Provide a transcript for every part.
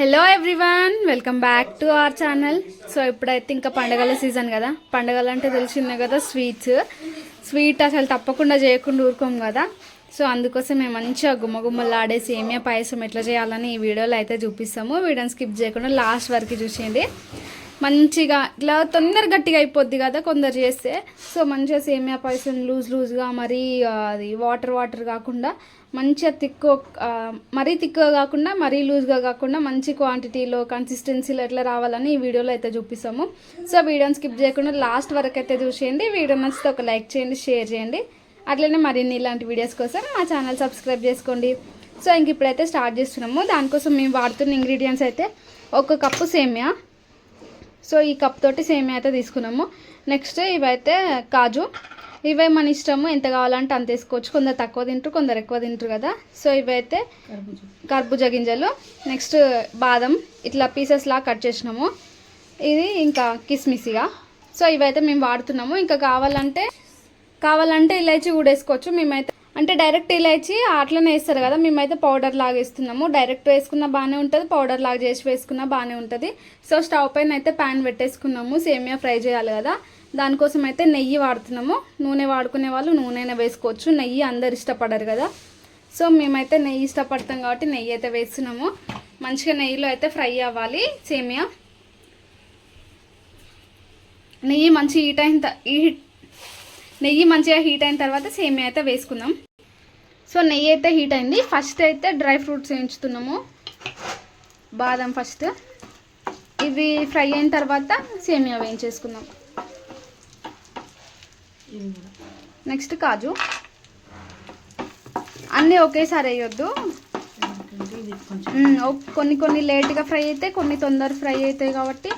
Hello everyone welcome back to our channel so ఇప్పుడైతే ఇంకా పండగల సీజన్ కదా. పండగలు అంటే తెలిసిందే కదా స్వీట్స్ స్వీట్ అసలు తప్పకుండా చేయకుండా ఊరుకోం కదా. సో అందుకోసం మేము మంచిగా గుమ్మగుమ్మలాడే సేమియా పాయసం ఎట్లా చేయాలని ఈ వీడియోలో అయితే చూపిస్తాము. వీడియోని స్కిప్ చేయకుండా లాస్ట్ వరకు చూసేయండి. మంచిగా ఇట్లా తొందర గట్టిగా అయిపోద్ది కదా కొందరు చేస్తే. సో మంచిగా సేమియా పాయసం లూజ్ లూజ్గా మరీ అది వాటర్ వాటర్ కాకుండా మంచిగా తిక్కు మరీ తిక్కుగా కాకుండా మరీ లూజ్గా కాకుండా మంచి క్వాంటిటీలో కన్సిస్టెన్సీలో ఎట్లా రావాలని ఈ వీడియోలో అయితే చూపిస్తాము. సో వీడియోని స్కిప్ చేయకుండా లాస్ట్ వరకు అయితే చూసేయండి. వీడియో నచ్చితే ఒక లైక్ చేయండి షేర్ చేయండి. అట్లనే మరిన్ని ఇలాంటి వీడియోస్ కోసం మా ఛానల్ సబ్స్క్రైబ్ చేసుకోండి. సో ఇంక ఇప్పుడైతే స్టార్ట్ చేస్తున్నాము. దానికోసం మేము వాడుతున్న ఇంగ్రీడియంట్స్ అయితే ఒక కప్పు సేమియా సో ఈ కప్ తోటి సేమియా అయితే తీసుకున్నాము. నెక్స్ట్ ఇవైతే కాజు. ఇవే మన ఇష్టము. ఎంత కావాలంటే అంత వేసుకోవచ్చు. కొందరు తక్కువ తింటారు కొందరు ఎక్కువ తింటారు కదా. సో ఇవైతే కర్బూజా. గింజలు. నెక్స్ట్ బాదం. ఇట్లా పీసెస్ లా కట్ చేసినాము. ఇది ఇంకా కిస్మిసిగా. సో ఇవైతే మేము వాడుతున్నాము. ఇంకా కావాలంటే కావాలంటే ఇలాచి కూడా వేసుకోవచ్చు. మేమైతే అంటే డైరెక్ట్ ఇలాచి అట్లనే వేస్తారు కదా మేమైతే పౌడర్ లాగా వేస్తున్నాము. డైరెక్ట్ వేసుకున్న బాగానే ఉంటుంది పౌడర్ లాగా చేసి వేసుకున్న బాగానే ఉంటుంది. సో స్టవ్ పైన అయితే ప్యాన్ పెట్టేసుకున్నాము సేమియా ఫ్రై చేయాలి కదా. దానికోసం అయితే నెయ్యి వాడుతున్నాము. నూనె వాడుకునే వాళ్ళు నూనెనే వేసుకోవచ్చు నెయ్యి అందరు ఇష్టపడరు కదా. సో మేమైతే నెయ్యి ఇష్టపడతాం కాబట్టి నెయ్యి అయితే వేస్తున్నాము. మంచిగా నెయ్యిలో అయితే ఫ్రై అవ్వాలి సేమియా. నెయ్యి మంచి హీట్ అయిన త- హీట్ నెయ్యి మంచిగా హీట్ అయిన తర్వాత సేమియా అయితే వేసుకుందాం. సో నెయ్యి అయితే హీట్ అయింది. ఫస్ట్ అయితే డ్రై ఫ్రూట్స్ వేయించుతున్నాము. బాదం ఫస్ట్. ఇవి ఫ్రై అయిన తర్వాత సేమియా వేయించేసుకుందాం. నెక్స్ట్ కాజు. అన్నీ ఒకేసారి వేయొద్దు. కొన్ని కొన్ని లేట్గా ఫ్రై అయితే కొన్ని తొందర ఫ్రై అవుతాయి కాబట్టి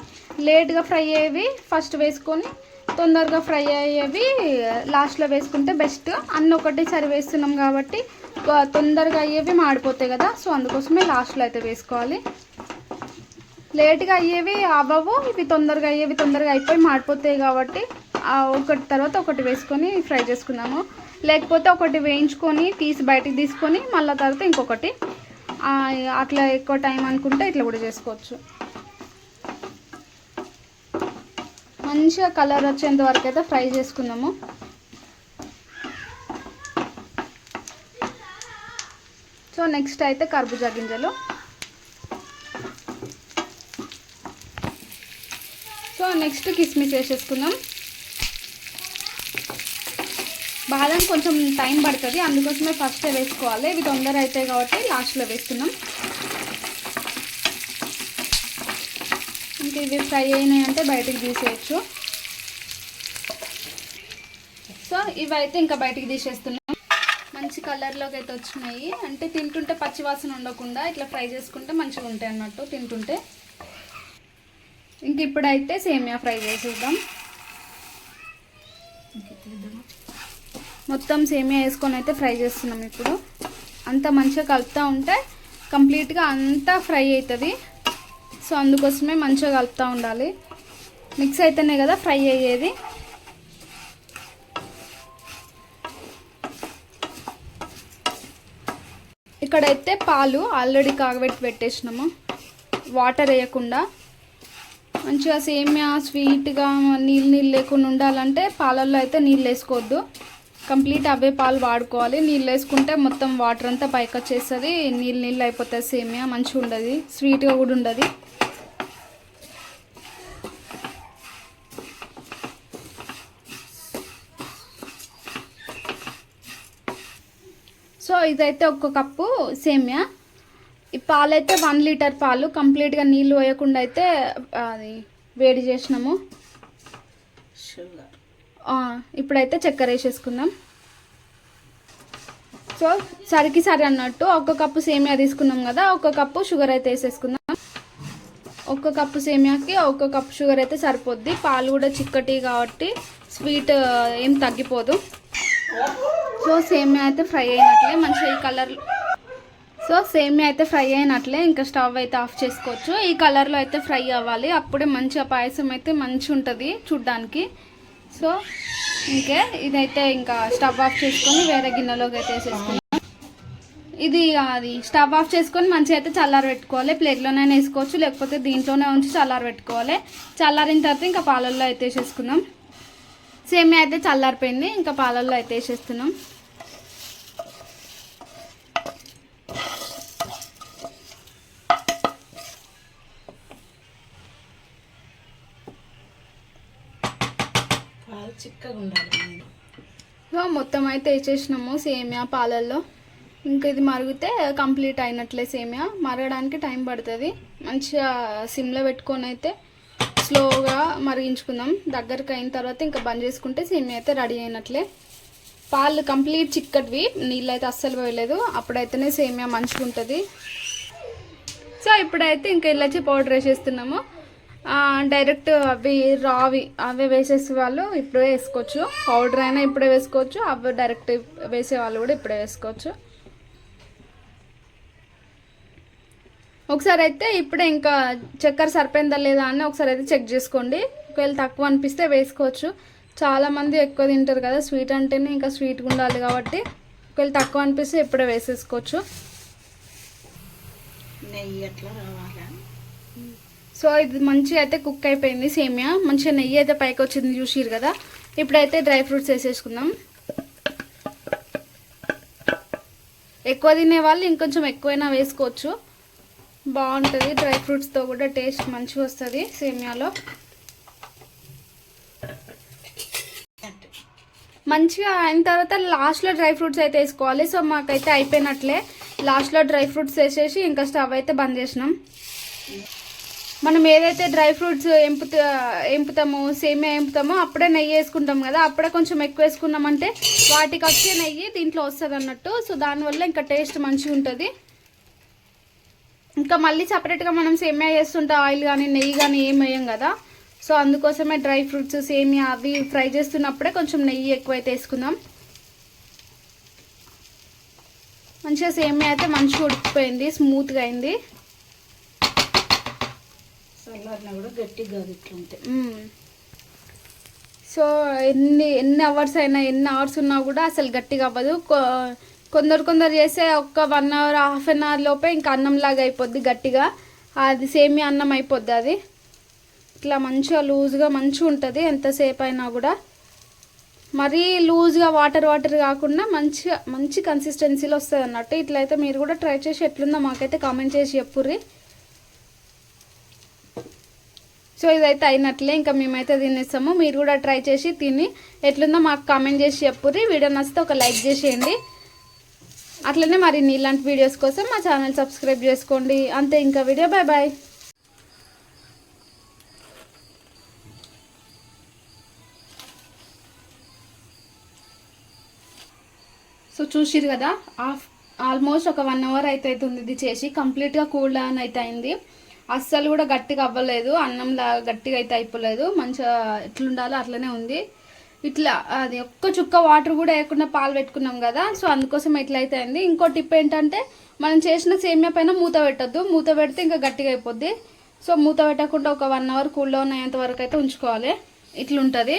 లేట్గా ఫ్రై అయ్యేవి ఫస్ట్ వేసుకొని తొందరగా ఫ్రై అయ్యేవి లాస్ట్లో వేసుకుంటే బెస్ట్. అన్నీ ఒకటేసారి వేస్తున్నాం కాబట్టి తొందరగా అయ్యేవి మాడిపోతాయి కదా సో అందుకోసమే లాస్ట్లో అయితే వేసుకోవాలి. లేట్గా అయ్యేవి అవ్వవు ఇవి తొందరగా అయ్యేవి తొందరగా అయిపోయి మాడిపోతాయి కాబట్టి ఒకటి తర్వాత ఒకటి వేసుకొని ఫ్రై చేసుకున్నాము లేకపోతే ఒకటి వేయించుకొని తీసి బయటికి తీసుకొని మళ్ళీ తర్వాత ఇంకొకటి అట్లా ఎక్కువ టైం అనుకుంటే ఇట్లా కూడా చేసుకోవచ్చు. మంచిగా కలర్ వచ్చేంత వరకు అయితే ఫ్రై చేసుకుందాము. సో నెక్స్ట్ అయితే కర్బూజా గింజలు. సో నెక్స్ట్ కిస్మిస్ వేసేసుకుందాం. బాదం కొంచెం టైం పడుతుంది అందుకోసమే ఫస్ట్ వేసుకోవాలి. ఇవి తొందర అవుతాయి కాబట్టి లాస్ట్లో వేస్తున్నాం మనకి ఇవి ఫ్రై అయినాయి అంటే బయటికి తీసేయచ్చు. సో ఇవైతే ఇంకా బయటకు తీసేస్తున్నాం. మంచి కలర్లోకి అయితే వచ్చినాయి. అంటే తింటుంటే పచ్చివాసన ఉండకుండా ఇట్లా ఫ్రై చేసుకుంటే మంచిగా ఉంటాయి అన్నట్టు తింటుంటే. ఇంక ఇప్పుడైతే సేమియా ఫ్రై చేసేద్దాం. మొత్తం సేమియా వేసుకొని అయితే ఫ్రై చేస్తున్నాం ఇప్పుడు. అంత మంచిగా కలుపుతూ ఉంటే కంప్లీట్గా అంతా ఫ్రై అవుతుంది. సో అందుకోసమే మంచిగా కలుపుతూ ఉండాలి. మిక్స్ అయితేనే కదా ఫ్రై అయ్యేది. ఇక్కడైతే పాలు ఆల్రెడీ కాగబెట్టి పెట్టేసినాము. వాటర్ వేయకుండా. మంచిగా సేమియా స్వీట్గా నీళ్ళు నీళ్ళు లేకుండా ఉండాలంటే పాలల్లో అయితే నీళ్ళు వేసుకోవద్దు. కంప్లీట్ అవే పాలు వాడుకోవాలి. నీళ్ళు వేసుకుంటే మొత్తం వాటర్ అంతా పైకి వచ్చేస్తుంది. నీళ్ళు నీళ్ళు అయిపోతుంది సేమియా మంచిగా ఉండదు. స్వీట్గా కూడా ఉండదు. ఇదైతే ఒక కప్పు సేమియా. ఈ పాలు అయితే వన్ లీటర్ పాలు. కంప్లీట్గా నీళ్ళు వేయకుండా అయితే అది వేడి చేసినాము. ఇప్పుడైతే చక్కెర వేసేసుకుందాం. సో సరికి సరి అన్నట్టు ఒక కప్పు సేమియా తీసుకున్నాం కదా ఒక కప్పు షుగర్ అయితే వేసేసుకుందాం. ఒక కప్పు సేమియాకి ఒక కప్పు షుగర్ అయితే సరిపోద్ది. పాలు కూడా చిక్కటి కాబట్టి స్వీట్ ఏం తగ్గిపోదు. సో సేమియా అయితే ఫ్రై అయినట్లే మంచిగా ఈ కలర్ సో సేమియా అయితే ఫ్రై అయినట్లే ఇంకా స్టవ్ అయితే ఆఫ్ చేసుకోవచ్చు. ఈ కలర్లో అయితే ఫ్రై అవ్వాలి. అప్పుడే మంచిగా పాయసం అయితే మంచి ఉంటుంది చూడ్డానికి. సో ఇంకే ఇదైతే ఇంకా స్టవ్ ఆఫ్ చేసుకొని వేరే గిన్నెలోకి అయితే వేసేసుకున్నాం ఇది అది స్టవ్ ఆఫ్ చేసుకొని మంచిగా అయితే చల్లారి పెట్టుకోవాలి. ప్లేట్లోనైనా వేసుకోవచ్చు లేకపోతే దీంట్లోనే ఉంచి చల్లారి పెట్టుకోవాలి. చల్లారిన తర్వాత ఇంకా పాలల్లో అయితే వేసేసుకుందాం. సేమియా అయితే చల్లారిపోయింది. ఇంకా పాలల్లో అయితే వేసేస్తున్నాం. పాలు చిక్కగా ఉండాలి మొత్తం అయితే వేసేసినాము సేమియా పాలల్లో. ఇంకా ఇది మరిగితే కంప్లీట్ అయినట్లే సేమియా. మరగడానికి టైం పడుతుంది. మంచిగా సిమ్లో పెట్టుకొని అయితే స్లోగా మరిగించుకుందాం. దగ్గరకు అయిన తర్వాత ఇంకా బంద్ చేసుకుంటే సేమియా అయితే రెడీ అయినట్లే. పాలు కంప్లీట్ చిక్కటివి నీళ్ళు అయితే అస్సలు పోయలేదు. అప్పుడైతేనే సేమియా మంచిగా ఉంటుంది సో ఇప్పుడైతే ఇంకా ఇలాచి పౌడర్ వేసేస్తున్నాము. డైరెక్ట్ అవి రావి అవి వేసేసే వాళ్ళు ఇప్పుడే వేసుకోవచ్చు. పౌడర్ అయినా ఇప్పుడే వేసుకోవచ్చు. అవి డైరెక్ట్ వేసే వాళ్ళు కూడా ఇప్పుడే వేసుకోవచ్చు. ఒకసారి అయితే ఇప్పుడే ఇంకా చక్కెర సరిపోయిందా లేదా అని ఒకసారి అయితే చెక్ చేసుకోండి. ఒకవేళ తక్కువ అనిపిస్తే వేసుకోవచ్చు. చాలామంది ఎక్కువ తింటారు కదా స్వీట్ అంటేనే ఇంకా స్వీట్గా ఉండాలి కాబట్టి ఒకవేళ తక్కువ అనిపిస్తే ఇప్పుడే వేసేసుకోవచ్చు. నెయ్యి రావాలి? సో ఇది మంచిగా అయితే కుక్ అయిపోయింది సేమియా. మంచిగా నెయ్యి అయితే పైకి వచ్చింది చూసిరు కదా. ఇప్పుడైతే డ్రై ఫ్రూట్స్ వేసేసుకుందాం. ఎక్కువ తినే వాళ్ళు ఇంకొంచెం ఎక్కువైనా వేసుకోవచ్చు. బాగుంటుంది. డ్రై ఫ్రూట్స్తో కూడా టేస్ట్ మంచిగా వస్తుంది సేమియాలో. మంచిగా అయిన తర్వాత లాస్ట్లో డ్రై ఫ్రూట్స్ అయితే వేసుకోవాలి. సో మాకైతే అయిపోయినట్లే. లాస్ట్లో డ్రై ఫ్రూట్స్ వేసేసి ఇంకా స్టవ్ అయితే బంద్ చేసినాం. మనం ఏదైతే డ్రై ఫ్రూట్స్ ఎంపుత ఎంపుతామో సేమియా ఎంపుతామో అప్పుడే నెయ్యి వేసుకుంటాం కదా. అప్పుడే కొంచెం ఎక్కువ వేసుకున్నామంటే వాటికి వచ్చే నెయ్యి దీంట్లో వస్తుంది అన్నట్టు సో దానివల్ల ఇంకా టేస్ట్ మంచిగా ఉంటుంది ఇంకా మళ్ళీ సపరేట్గా మనం సేమియా చేస్తుంటే ఆయిల్ కానీ నెయ్యి కానీ ఏం వేయం కదా. సో అందుకోసమే డ్రై ఫ్రూట్స్ సేమియా అవి ఫ్రై చేస్తున్నప్పుడే కొంచెం నెయ్యి ఎక్కువైతే వేసుకుందాం. మంచిగా సేమియా అయితే మంచిగా ఉడికిపోయింది స్మూత్గా అయింది. సో ఎన్ని ఎన్ని అవర్స్ అయినా ఎన్ని అవర్స్ ఉన్నా కూడా అసలు గట్టిగా అవ్వదు. కొందరు కొందరు చేస్తే ఒక్క one hour half an hour లోపే ఇంకా అన్నం లాగా అయిపోద్ది గట్టిగా. అది సేమి అన్నం అయిపోద్ది అది. ఇట్లా మంచిగా లూజ్గా మంచిగా ఉంటుంది ఎంతసేపు అయినా కూడా. మరీ లూజ్గా వాటర్ వాటర్ కాకుండా మంచిగా మంచి కన్సిస్టెన్సీలో వస్తుంది అన్నట్టు. ఇట్లయితే మీరు కూడా ట్రై చేసి ఎట్లుందో మాకైతే కామెంట్ చేసి చెప్పుర్రి. సో ఇదైతే అయినట్లే. ఇంకా మేమైతే తినేస్తాము. మీరు కూడా ట్రై చేసి తిని ఎట్లుందో మాకు కామెంట్ చేసి చెప్పుర్రి. వీడియో నచ్చితే ఒక లైక్ చేసేయండి. అట్లనే మరి ఇలాంటి వీడియోస్ కోసం మా ఛానల్ సబ్స్క్రైబ్ చేసుకోండి. అంతే ఇంకా వీడియో బాయ్ బాయ్ సో చూసిరు కదా ఆఫ్ ఆల్మోస్ట్ ఒక వన్ అవర్ అయితే అవుతుంది ఇది చేసి. కంప్లీట్గా కూల్ డౌన్ అయితే అయింది. అస్సలు కూడా గట్టిగా అవ్వలేదు. అన్నంలా గట్టిగా అయితే అయిపోలేదు. మంచిగా ఎట్లుండాలో అట్లనే ఉంది. ఇట్లా అది ఒక్క చుక్క వాటర్ కూడా వేయకుండా పాలు పెట్టుకున్నాం కదా సో అందుకోసం ఎట్లయితే అయింది ఇంకో టిప్ ఏంటంటే మనం చేసిన సేమియా పైన మూత పెట్టొద్దు. మూత పెడితే ఇంకా గట్టిగా అయిపోద్ది. సో మూత పెట్టకుండా ఒక వన్ అవర్ కూల్ డౌన్ అయ్యేంత వరకు అయితే ఉంచుకోవాలి. ఇట్లుంటుంది.